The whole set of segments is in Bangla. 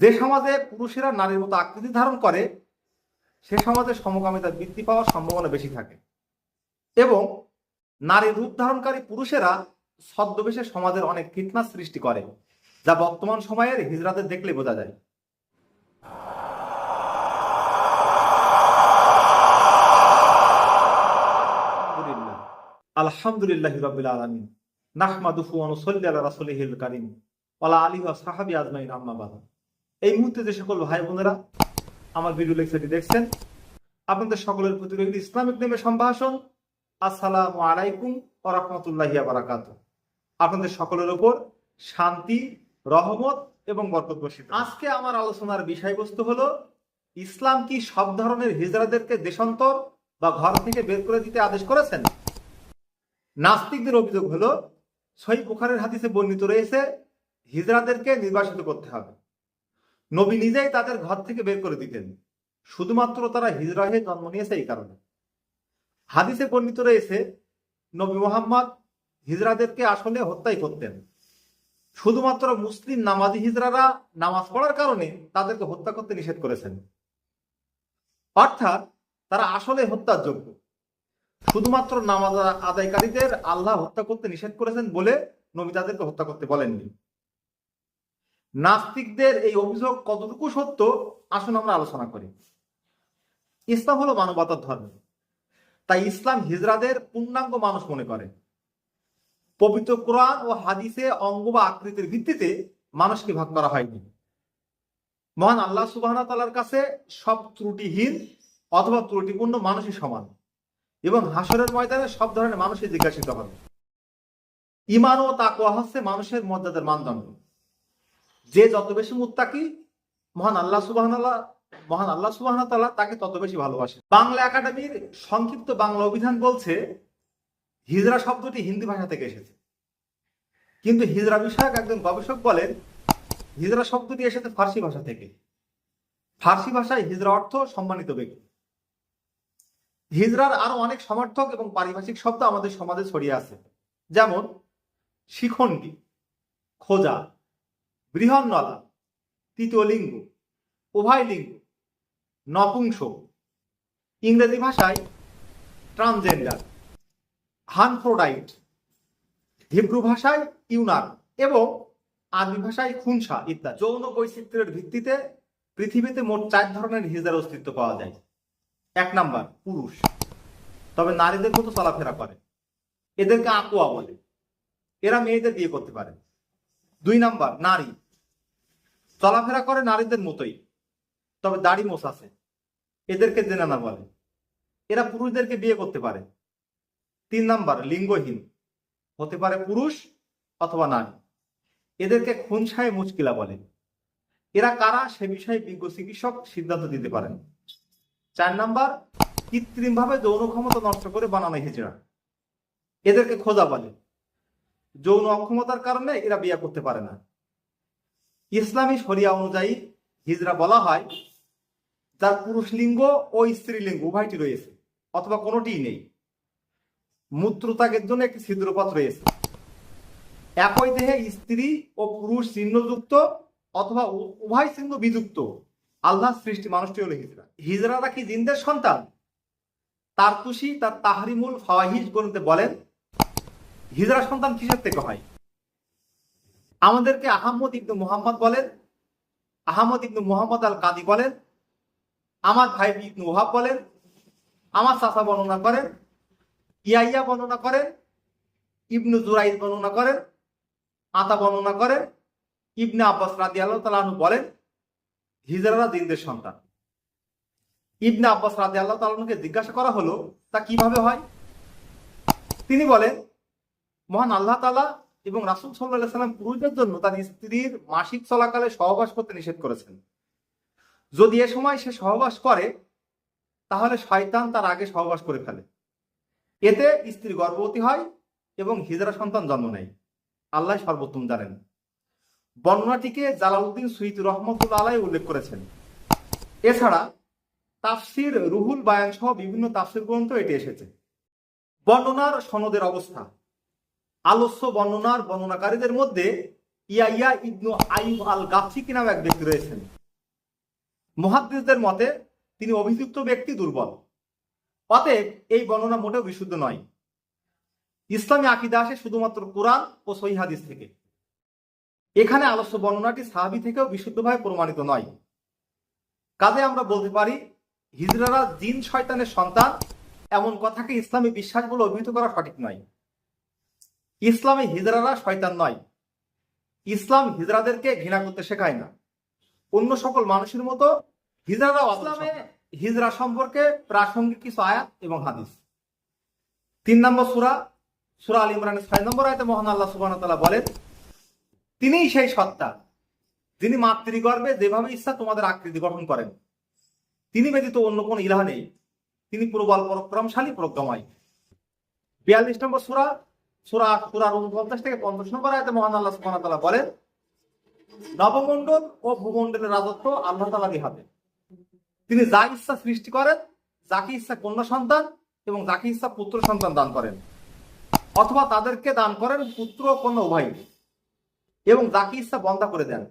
যে সমাজে পুরুষেরা নারীর মতো আকৃতি ধারণ করে, সে সমাজে সমকামিতা বৃদ্ধি পাওয়ার সম্ভাবনা বেশি থাকে। এবং নারীর রূপ ধারণকারী পুরুষেরা ছদ্মবেশে সমাজের অনেক ফিটনাস সৃষ্টি করে, যা বর্তমান সময়ের হিজড়াদের দেখলে বোঝা যায়। আলহামদুলিল্লাহ। রাব্বিল আলামিন। নাহমাদুহু ওয়া নুসাল্লি আলা রাসূলিহিল কারীম। ওয়া আলা সাহবি আজমাইন আম্মা বাদ। এই মুহূর্তে যে সকল ভাই বোনেরা আমার ভিডিও লেকচারটি দেখছেন, আপনাদের সকলের প্রতি রইল ইসলামিক নেমে সম্ভাষণ। আসসালামু আলাইকুম ওয়া রাহমাতুল্লাহি ওয়া বারাকাতুহু। আপনাদের সকলের ওপর শান্তি, রহমত এবং বরকত বর্ষিত আজকে আমার আলোচনার বিষয়বস্তু হলো, ইসলাম কি সব ধরনের হিজড়াদেরকে দেশান্তর বা ঘর থেকে বের করে দিতে আদেশ করেছেন? নাস্তিকদের অভিযোগ হলো সই বুখারের হাদিসে বর্ণিত রয়েছে হিজড়াদেরকে নির্বাসিত করতে হবে। নবী নিজেই তাদের ঘর থেকে বের করে দিতেন। শুধুমাত্র তারা হিজড়া হয়ে জন্ম নিয়েছে এই কারণে। হাদিসে বর্ণিত রয়েছে, নবী মোহাম্মদ হিজরাদেরকে আসলে হত্যাই করতেন। শুধুমাত্র মুসলিম নামাজি হিজরারা নামাজ পড়ার কারণে তাদেরকে হত্যা করতে নিষেধ করেছেন। অর্থাৎ তারা আসলে হত্যার যোগ্য। শুধুমাত্র নামাজ আদায়কারীদের আল্লাহ হত্যা করতে নিষেধ করেছেন বলে নবী তাদেরকে হত্যা করতে বলেননি। নাস্তিকদের এই অভিযোগ কতটুকু সত্য, আসুন আমরা আলোচনা করি। ইসলাম হলো মানবতার ধর্ম। তাই ইসলাম হিজরাদের পূর্ণাঙ্গ মানুষ মনে করে। পবিত্র কোরআন ও হাদিসে অঙ্গ বা আকৃতির ভিত্তিতে মানুষকে ভাগ করা হয়নি। মহান আল্লাহ সুবাহ তালার কাছে সব ত্রুটিহীন অথবা ত্রুটিপূর্ণ মানুষই সমান এবং হাসরের ময়দানে সব ধরনের মানুষই জিজ্ঞাসিত হবে। ইমান ও তাকুয়া হচ্ছে মানুষের মর্যাদার মানদণ্ড। যে যত বেশি মুত্তাকি, মহান আল্লাহ সুবাহ মহান আল্লাহ সুবাহ তাকে তত বেশি ভালোবাসে। বাংলা একাডেমির সংক্ষিপ্ত বাংলা অভিধান বলছে, হিজরা শব্দটি হিন্দি ভাষা থেকে এসেছে। কিন্তু হিজরা বিষয়ক একজন গবেষক বলেন, হিজরা শব্দটি এসেছে ফার্সি ভাষা থেকে। ফার্সি ভাষায় হিজরা অর্থ সম্মানিত ব্যক্তি। হিজরার আরও অনেক সমর্থক এবং পারিভাষিক শব্দ আমাদের সমাজে ছড়িয়ে আছে। যেমন, শিখণ্ডী, খোঁজা বৃহন্নলা, তৃতীয় লিঙ্গ, উভয় লিঙ্গ, নপুংস। ইংরেজি ভাষায় ট্রান্সজেন্ডার হানফ্রোডাইট। হিব্রু ভাষায় ইউনার এবং আরবি ভাষায় খুনসা ইত্যাদি। যৌন বৈচিত্র্যের ভিত্তিতে পৃথিবীতে মোট চার ধরনের হিজড়ার অস্তিত্ব পাওয়া যায়। এক নাম্বার, পুরুষ। তবে নারীদের মতো চলাফেরা করে। এদেরকে আকুয়া বলে। এরা মেয়েদের বিয়ে করতে পারে। দুই নাম্বার, নারী। চলাফেরা করে নারীদের মতোই, তবে দাড়ি মোছ আছে। এদেরকে জেনানা বলে। এরা পুরুষদেরকে বিয়ে করতে পারে। তিন নাম্বার, লিঙ্গহীন। হতে পারে পুরুষ অথবা নারী। এদেরকে খুনসায় মুচকিলা বলে। এরা কারা সে বিষয়ে বিজ্ঞ চিকিৎসক সিদ্ধান্ত দিতে পারেন। চার নাম্বার, কৃত্রিমভাবে যৌন ক্ষমতা নষ্ট করে বানানো হিজড়া। এদেরকে খোঁজা বলে। যৌন অক্ষমতার কারণে এরা বিয়ে করতে পারে না। ইসলামী শরিয়া অনুযায়ী হিজরা বলা হয়, যার পুরুষ লিঙ্গ ও স্ত্রী লিঙ্গ উভয়টি রয়েছে, অথবা কোনোটিই নেই। মূত্রত্যাগের জন্য একটি ছিদ্রপথ রয়েছে। একই দেহে স্ত্রী ও পুরুষ চিহ্নযুক্ত অথবা উভয় চিহ্ন বিযুক্ত। আল্লাহ সৃষ্টি মানুষটি হলো হিজরা। হিজরারা কি জিন্দের সন্তান? তার তুষি তার তাহারিমুল ফাওয়াহিজ গ্রন্থে বলেন হিজরা সন্তান কিসের থেকে হয়? আমাদেরকে আহমদ ইবনু মোহাম্মদ বলেন আহমদ ইবনু মোহাম্মদ আল কাদি বলেন, আমার ভাই ইবনু ওহাব বলেন, আমার চাচা বর্ণনা করেন ইয়াইয়া বর্ণনা করেন, ইবনু জুরাইদ বর্ণনা করেন, আতা বর্ণনা করেন, ইবনে আব্বাস রাদি আল্লাহ তালু বলেন হিজরারা দিনদের সন্তান। ইবনে আব্বাস রাদি আল্লাহ তালুকে জিজ্ঞাসা করা হলো, তা কীভাবে হয়? তিনি বলেন মহান আল্লাহ তালা এবং রাসুল সাল্লাহ সাল্লাম পুরুষদের জন্য তার স্ত্রীর মাসিক চলাকালে সহবাস করতে নিষেধ করেছেন। যদি এ সময় সে সহবাস করে, তাহলে শয়তান তার আগে সহবাস করে ফেলে। এতে স্ত্রী গর্ভবতী হয় এবং হিজরা সন্তান জন্ম নেয়। আল্লাহ সর্বোত্তম জানেন। বর্ণনাটিকে জালাউদ্দিন সুইত রহমতুল্লা আলাই উল্লেখ করেছেন। এছাড়া তাফসির রুহুল বায়ান সহ বিভিন্ন তাফসির গ্রন্থ এটি এসেছে। বর্ণনার সনদের অবস্থা। আলস্য বর্ণনার বর্ণনাকারীদের মধ্যে ইয়াইয়া ইবনু আইব আল গাফসিকি নামে এক ব্যক্তি রয়েছেন। মহাদ্দিসদের মতে, তিনি অভিযুক্ত ব্যক্তি দুর্বল। অতএব এই বর্ণনা মোটেও বিশুদ্ধ নয়। ইসলামী আকিদা আসে শুধুমাত্র কোরআন ও সহি হাদিস থেকে। এখানে আলস্য বর্ণনাটি সাহাবি থেকেও বিশুদ্ধভাবে প্রমাণিত নয়। কাজে আমরা বলতে পারি, হিজরারা জিন, শয়তানের সন্তান, এমন কথাকে ইসলামী বিশ্বাস বলে অভিহিত করা সঠিক নয়। ইসলামে হিজরারা শয়তান নয়। ইসলাম হিজরাদেরকে ঘৃণা করতে শেখায় না। অন্য সকল মানুষের মতো হিজরারা ইসলামে হিজরা সম্পর্কে প্রাসঙ্গিক কিছু আয়াত এবং হাদিস। তিন নম্বর সুরা সুরা আল ইমরানের ছয় নম্বর আয়তে মহান আল্লাহ সুবাহ বলেন তিনিই সেই সত্তা যিনি মাতৃগর্ভে যেভাবে ইচ্ছা তোমাদের আকৃতি গঠন করেন। তিনি ব্যতীত অন্য কোন ইলাহ নেই। তিনি প্রবল পরাক্রমশালী প্রজ্ঞাময়। বিয়াল্লিশ নম্বর সুরা সুরা সুরার উনপঞ্চাশ থেকে পঞ্চাশ নম্বর আয়তে মহান আল্লাহ সুবহানাহু তাআলা বলেন, নবমণ্ডল ও ভূমণ্ডলের রাজত্ব আল্লাহ তাআলারই হাতে তিনি যা ইচ্ছা সৃষ্টি করেন, যাকে ইচ্ছা কন্যা সন্তান এবং যাকে ইচ্ছা পুত্র সন্তান দান করেন, অথবা তাদেরকে দান করেন পুত্র ও কন্যা উভয় এবং যাকে ইচ্ছা বন্ধা করে দেন,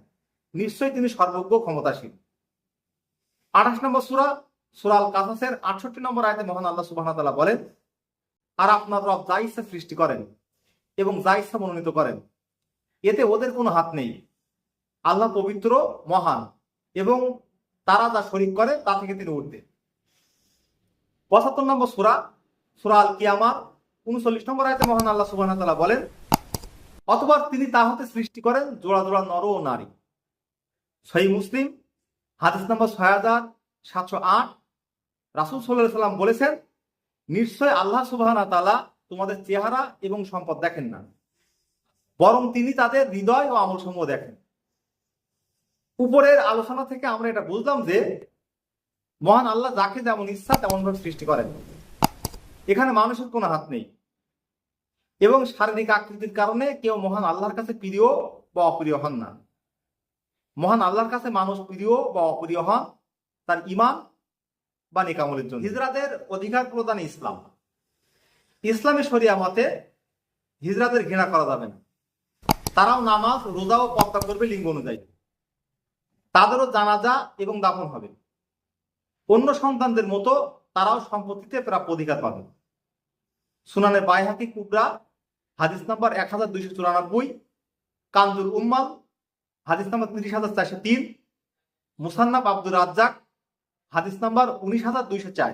নিশ্চয়ই তিনি সর্বজ্ঞ ক্ষমতাশীল। আঠাশ নম্বর সুরা সুরাল কাসাসের আটষট্টি নম্বর আয়তে মহান আল্লাহ সুবাহ বলেন, আর আপনার রব যা ইচ্ছা সৃষ্টি করেন এবং যা মনোনীত করেন। এতে ওদের কোনো হাত নেই। আল্লাহ পবিত্র, মহান এবং তারা যা শরিক করে তা থেকে তিনি উঠবে পঁচাত্তর নম্বর সুরা সুরা আল কিয়ামা উনচল্লিশ নম্বর আয়তে মহান আল্লাহ সুবাহ তাআলা বলেন অথবা তিনি তা হতে সৃষ্টি করেন জোড়া জোড়া নর ও নারী। সহি মুসলিম, হাদিস নম্বর ছয় হাজার সাতশো আট, রাসুল সাল্লাহ সাল্লাম বলেছেন, নিশ্চয় আল্লাহ সুবাহ তালা তোমাদের চেহারা এবং সম্পদ দেখেন না। বরং তিনি তাদের হৃদয় ও আমল সমূহ দেখেন। উপরের আলোচনা থেকে আমরা এটা বুঝলাম যে, মহান আল্লাহ যাকে যেমন ইচ্ছা তেমন ভাবে সৃষ্টি করেন। এখানে মানুষের কোনো হাত নেই। এবং শারীরিক আকৃতির কারণে কেউ মহান আল্লাহর কাছে প্রিয় বা অপ্রিয় হন না। মহান আল্লাহর কাছে মানুষ প্রিয় বা অপ্রিয় হন, তার ইমান বা নিকামলের জন্য। হিজরাদের অধিকার প্রদান ইসলাম। ইসলামী শরিয়া মতে হিজরাদের ঘৃণা করা যাবে না। তারাও নামাজ, রোজা ও পত্তা করবে লিঙ্গ অনুযায়ী। তাদেরও জানাজা এবং দাফন হবে। অন্য সন্তানদের মতো তারাও সম্পত্তিতে প্রাপ্য অধিকার পাবে। সুনানে বাইহাকি কুবরা, হাদিস নাম্বার এক হাজার দুইশো চুরানব্বই, কানজুল উম্মাল, হাদিস নাম্বার তিরিশ হাজার চারশো তিন মুসান্নাব আব্দুর রাজ্জাক, হাদিস নাম্বার উনিশ হাজার দুইশো চার।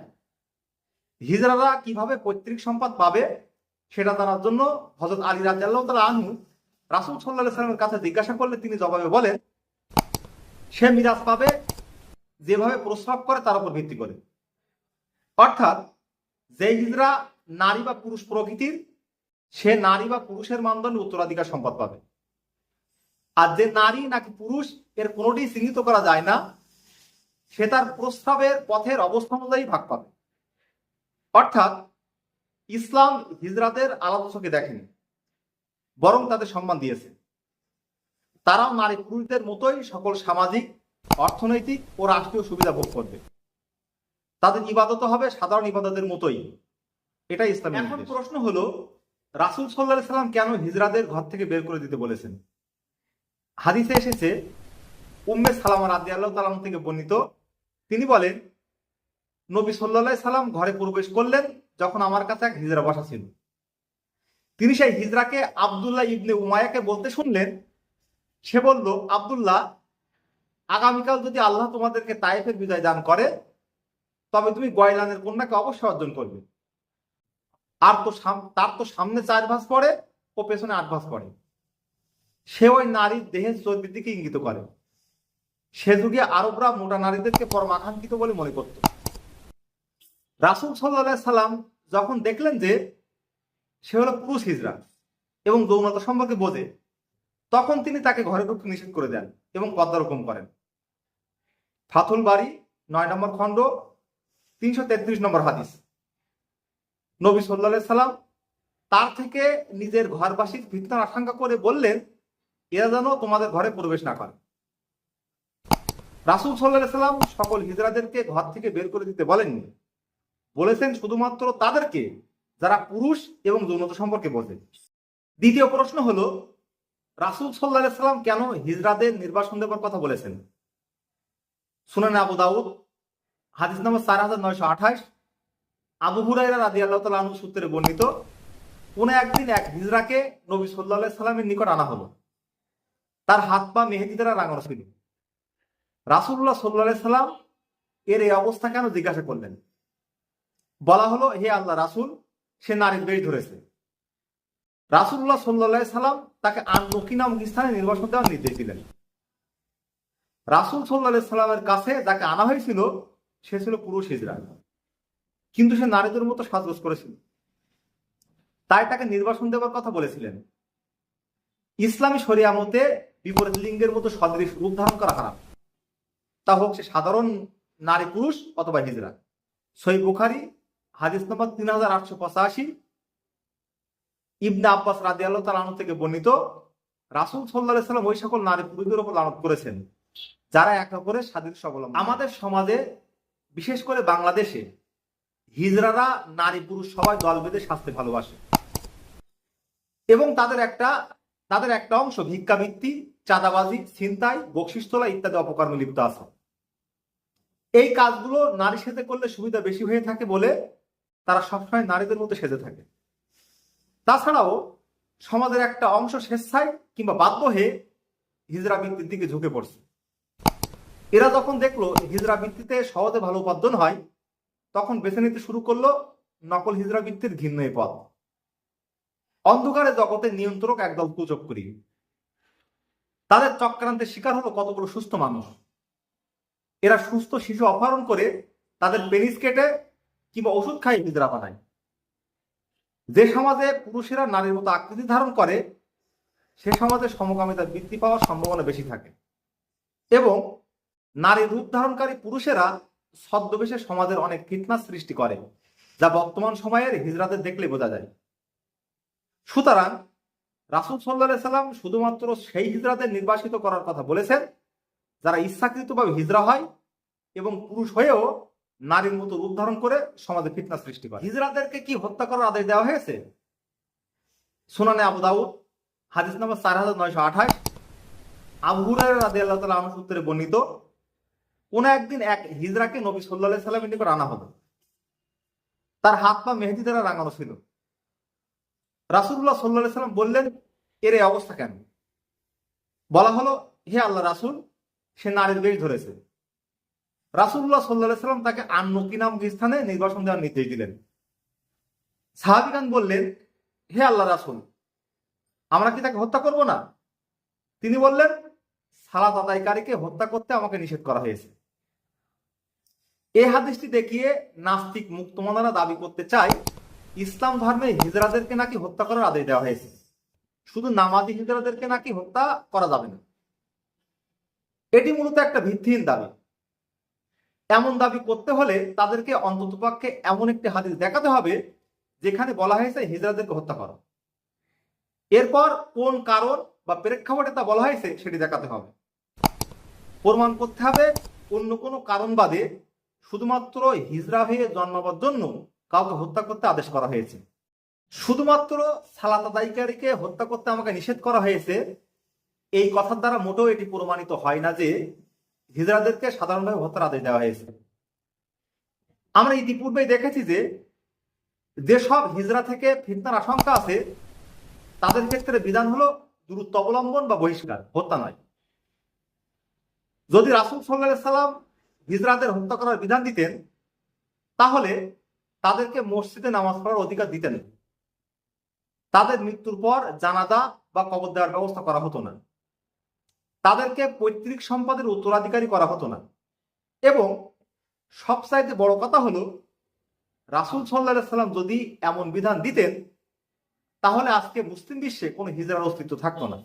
হিজরারা কীভাবে পৈতৃক সম্পদ পাবে, সেটা জানার জন্য হজরত আলী রাজ্লাহ তালা রাসুল সাল্লাহ সাল্লামের কাছে জিজ্ঞাসা করলে তিনি জবাবে বলেন, সে মিরাজ পাবে যেভাবে প্রস্রাব করে তার উপর ভিত্তি করে। অর্থাৎ যে হিজরা নারী বা পুরুষ প্রকৃতির, সে নারী বা পুরুষের মানদণ্ডে উত্তরাধিকার সম্পদ পাবে। আর যে নারী নাকি পুরুষ, এর কোনোটি চিহ্নিত করা যায় না, সে তার প্রস্রাবের পথের অবস্থা অনুযায়ী ভাগ পাবে। অর্থাৎ ইসলাম হিজরাতের আলাদা চোখে দেখেনি বরং তাদের সম্মান দিয়েছে। তারাও নারী পুরুষদের মতোই সকল সামাজিক অর্থনৈতিক ও রাষ্ট্রীয় সুবিধা ভোগ করবে। তাদের ইবাদত হবে সাধারণ ইবাদতের মতোই। এটা ইসলাম এখন প্রশ্ন হলো রাসুল সাল্লাহ সাল্লাম কেন হিজরাদের ঘর থেকে বের করে দিতে বলেছেন? হাদিসে এসেছে উম্মে সালামা রাদি আল্লাহ তালাম থেকে বর্ণিত তিনি বলেন নবী সাল্লাহ সাল্লাম ঘরে প্রবেশ করলেন যখন আমার কাছে এক হিজরা বসা ছিল। তিনি সেই হিজরাকে আবদুল্লাহ ইবনে উমায়াকে বলতে শুনলেন। সে বলল, আবদুল্লাহ, আগামীকাল যদি আল্লাহ তোমাদেরকে তাইফের বিজয় দান করে, তবে তুমি গয়লানের কন্যাকে অবশ্যই অর্জন করবে। আর তো তার তো সামনে চার ভাস পড়ে ও পেছনে আট ভাস পড়ে। সে ওই নারীর দেহের চর্বির দিকে ইঙ্গিত করে। সে যুগে আরবরা মোটা নারীদেরকে পরম আকাঙ্ক্ষিত বলে মনে করত। রাসুল সাল্লাহ সাল্লাম যখন দেখলেন যে সে হলো পুরুষ হিজরা এবং যৌনতা সম্পর্কে বোঝে, তখন তিনি তাকে ঘরে ঢুকতে নিষেধ করে দেন এবং পদ্মারোপণ করেন। ফাথুল বাড়ি নয় নম্বর খণ্ড, তিনশো তেত্রিশ নম্বর হাদিস। নবী সাল্লা সাল্লাম তার থেকে নিজের ঘরবাসীর ফিতনার আশঙ্কা করে বললেন, এরা যেন তোমাদের ঘরে প্রবেশ না করে। রাসুল সাল্লাহ সাল্লাম সকল হিজরাদেরকে ঘর থেকে বের করে দিতে বলেননি। বলেছেন শুধুমাত্র তাদেরকে, যারা পুরুষ এবং যৌনতা সম্পর্কে বোঝে। দ্বিতীয় প্রশ্ন হলো, রাসুল সাল্লাহ সাল্লাম কেন হিজরাদের নির্বাসন দেবার কথা বলেছেন? শুনেন আবু দাউদ, হাদিস নম্বর চার হাজার নয়শো আঠাশ। আবু হুরাইরা রাদি আল্লাহ তালা সূত্রে বর্ণিত, কোন একদিন এক হিজরাকে নবী সাল্লাহ সাল্লামের নিকট আনা হলো। তার হাত পা মেহেদি দ্বারা রাঙানো ছিল। রাসুল্লাহ সাল্লাহ সাল্লাম এর এই অবস্থা কেন জিজ্ঞাসা করলেন? বলা হলো, হে আল্লাহ রাসুল, সে নারীর বেশ ধরেছে। রাসুল্লাহ সাল্লাহ সাল্লাম তাকে আন্নকি নামক স্থানে নির্বাসন দেওয়ার নির্দেশ দিলেন। রাসুল সাল্লাহ সাল্লামের কাছে যাকে আনা হয়েছিল, সে ছিল পুরুষ হিজরা। কিন্তু সে নারীদের মতো সাজগোজ করেছিল। তাই তাকে নির্বাসন দেওয়ার কথা বলেছিলেন। ইসলামী শরিয়া মতে বিপরীত লিঙ্গের মতো সদৃশ রূপ ধারণ করা হারাম। তা হোক, সে সাধারণ নারী পুরুষ অথবা হিজরা। সই বুখারি হাদিস নম্বর তিন হাজার আটশো পঁচাশি। ইবনা আব্বাস রাজি আল্লাহ তালন থেকে বর্ণিত, রাসুল সাল্লাহ সাল্লাম ওই সকল নারী পুরুষদের উপর লানত করেছেন। যারা এক অপরের স্বাধীন স্বাবলম্বী। আমাদের সমাজে, বিশেষ করে বাংলাদেশে, হিজরারা নারী পুরুষ সবাই দল বেঁধে শাস্তি ভালোবাসে। এবং তাদের একটা তাদের একটা অংশ ভিক্ষাবৃত্তি চাঁদাবাজি, ছিনতাই বকশিস তোলা ইত্যাদি অপকর্মে লিপ্ত আছে। এই কাজগুলো নারী সাথে করলে সুবিধা বেশি হয়ে থাকে বলে তারা সবসময় নারীদের মধ্যে সেজে থাকে। তাছাড়াও সমাজের একটা অংশ স্বেচ্ছায় কিংবা বাধ্য হয়ে হিজরা বৃত্তির দিকে ঝুঁকে পড়ছে। এরা যখন দেখল হিজরা বৃত্তিতে সহজে ভালো উপার্জন হয়, তখন বেছে নিতে শুরু করল নকল হিজরা বৃত্তির ঘিন্ন পথ। অন্ধকারে জগতে নিয়ন্ত্রক একদল কুচক্করি তাদের চক্রান্তের শিকার হলো কতগুলো সুস্থ মানুষ। এরা সুস্থ শিশু অপহরণ করে তাদের পেনিস কেটে কিংবা ওষুধ খাই হিজরা বানায়। যে সমাজে পুরুষেরা নারীর মতো আকৃতি ধারণ করে, সে সমাজে সমকামিতা বৃদ্ধি পাওয়ার সম্ভাবনা বেশি থাকে। এবং নারী রূপ ধারণকারী পুরুষেরা ছদ্মবেশে সমাজের অনেক ফিটনাস সৃষ্টি করে, যা বর্তমান সময়ের হিজরাদের দেখলে বোঝা যায়। সুতরাং রাসুল সাল্লাহ সাল্লাম শুধুমাত্র সেই হিজরাদের নির্বাসিত করার কথা বলেছেন, যারা ইচ্ছাকৃতভাবে হিজরা হয় এবং পুরুষ হয়েও নারীর মতো রূপ ধারণ করে সমাজে ফিটনা সৃষ্টি করে। হিজরাদেরকে কি হত্যা করার আদেশ দেওয়া হয়েছে? সুনানে আবু দাউদ, হাদিস নম্বর চার হাজার নয়শো আঠাশ। আবু হুরায়রা রাদি আল্লাহ তালা আমার সূত্রে বর্ণিত, কোন একদিন এক হিজরাকে নবী সাল্লাহ সাল্লামের নিকট আনা হলো। তার হাত পা মেহেদি দ্বারা রাঙানো ছিল। রাসুল্লাহ সাল্লাহ সাল্লাম বললেন, এর অবস্থা কেন? বলা হলো, হে আল্লাহ রাসুল, সে নারীর বেশ ধরেছে। রাসুল্লাহ সাল্লাহ সাল্লাম তাকে আন্নকি নামক স্থানে নির্বাসন দেওয়ার নির্দেশ দিলেন। সাহাবিগান বললেন, হে আল্লাহ রাসুল, আমরা কি তাকে হত্যা করব না? তিনি বললেন, সালাত আদায়কারীকে হত্যা করতে আমাকে নিষেধ করা হয়েছে। এই হাদিসটি দেখিয়ে নাস্তিক মুক্তমনারা দাবি করতে চায়, ইসলাম ধর্মে হিজরাদেরকে নাকি হত্যা করার আদেশ দেওয়া হয়েছে। শুধু নামাজি হিজরাদেরকে নাকি হত্যা করা যাবে না। এটি মূলত একটা ভিত্তিহীন দাবি। এমন দাবি করতে হলে তাদেরকে অন্ততপক্ষে এমন একটি হাদিস দেখাতে হবে, যেখানে বলা হয়েছে হিজরাদেরকে হত্যা করো। এরপর কোন কারণ বা প্রেক্ষাপটে তা বলা হয়েছে সেটি দেখাতে হবে। প্রমাণ করতে হবে, অন্য কোনো কারণ বাদে শুধুমাত্র হিজরা হয়ে জন্মাবার জন্য কাউকে হত্যা করতে আদেশ করা হয়েছে। শুধুমাত্র সালাত আদায়কারীকে হত্যা করতে আমাকে নিষেধ করা হয়েছে, এই কথার দ্বারা মোটেও এটি প্রমাণিত হয় না যে হিজরাদেরকে সাধারণভাবে হত্যার আদেশ দেওয়া হয়েছে। আমরা ইতিপূর্বেই দেখেছি যে, যেসব হিজরা থেকে ফিতনার আশঙ্কা আছে, তাদের ক্ষেত্রে বিধান হলো দূরত্ব অবলম্বন বা বহিষ্কার, হত্যা নয়। যদি রাসুল সাল্লাহ সাল্লাম হিজরাদের হত্যা করার বিধান দিতেন, তাহলে তাদেরকে মসজিদে নামাজ পড়ার অধিকার দিতেন তাদের মৃত্যুর পর জানাদা বা কবর দেওয়ার ব্যবস্থা করা হতো না। তাদেরকে পৈতৃক সম্পদের উত্তরাধিকারী করা হতো না। এবং সবচাইতে বড় কথা হলো, রাসুল সাল্লাহ সাল্লাম যদি এমন বিধান দিতেন, তাহলে আজকে মুসলিম বিশ্বে কোনো হিজরার অস্তিত্ব থাকতো না।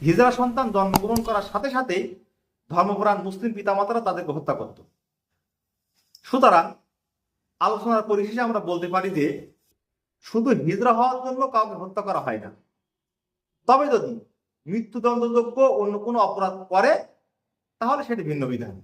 হিজরা সন্তান জন্মগ্রহণ করার সাথে সাথেই ধর্মপ্রাণ মুসলিম পিতামাতারা তাদেরকে হত্যা করত। সুতরাং আলোচনার পরিশেষে আমরা বলতে পারি যে, শুধু হিজরা হওয়ার জন্য কাউকে হত্যা করা হয় না। তবে যদি মৃত্যুদণ্ডযোগ্য অন্য কোনো অপরাধ করে তাহলে সেটি ভিন্ন বিধান।